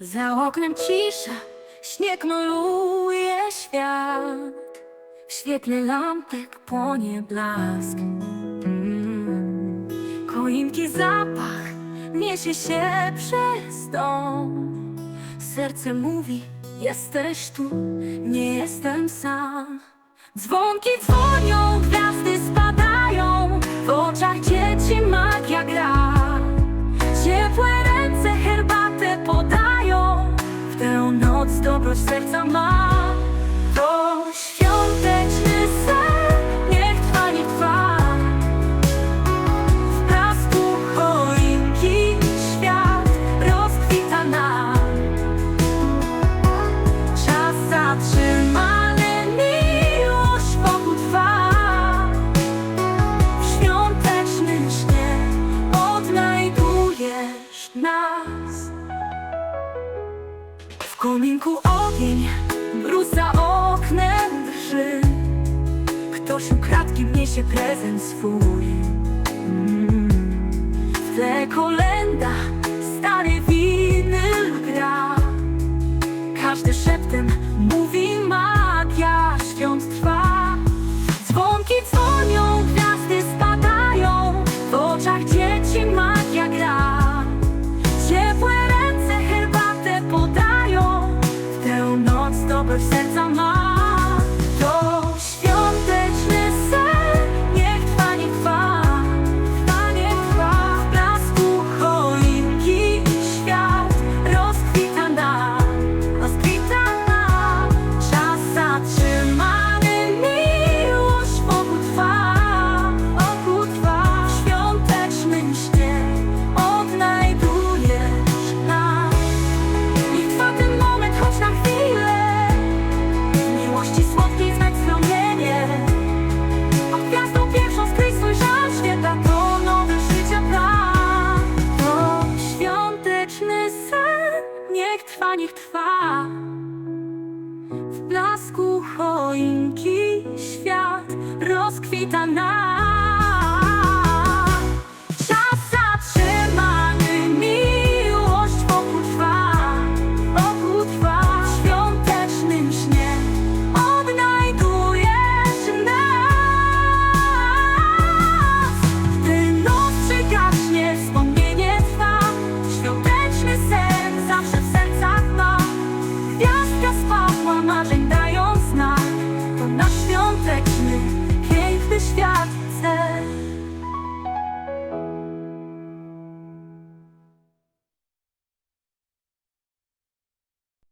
Za oknem cisza, śnieg maluje świat. W świetle lampek płonie blask. Mm. Choinki zapach niesie się przez dom. Serce mówi, jesteś tu, nie jestem sam. Dzwonki dzwonią, gwiazdy serca ma. To świąteczny sen, niech trwa, nie trwa. W blasku choinki świat rozkwita nam. Czas zatrzymany, miłość wokół trwa. W świątecznym śnie odnajdujesz nas. W kominku ogień, za oknem drży. Ktoś ukradkiem niesie prezent swój. Mm. W trwa, niech trwa. W blasku choinki świat rozkwita nam.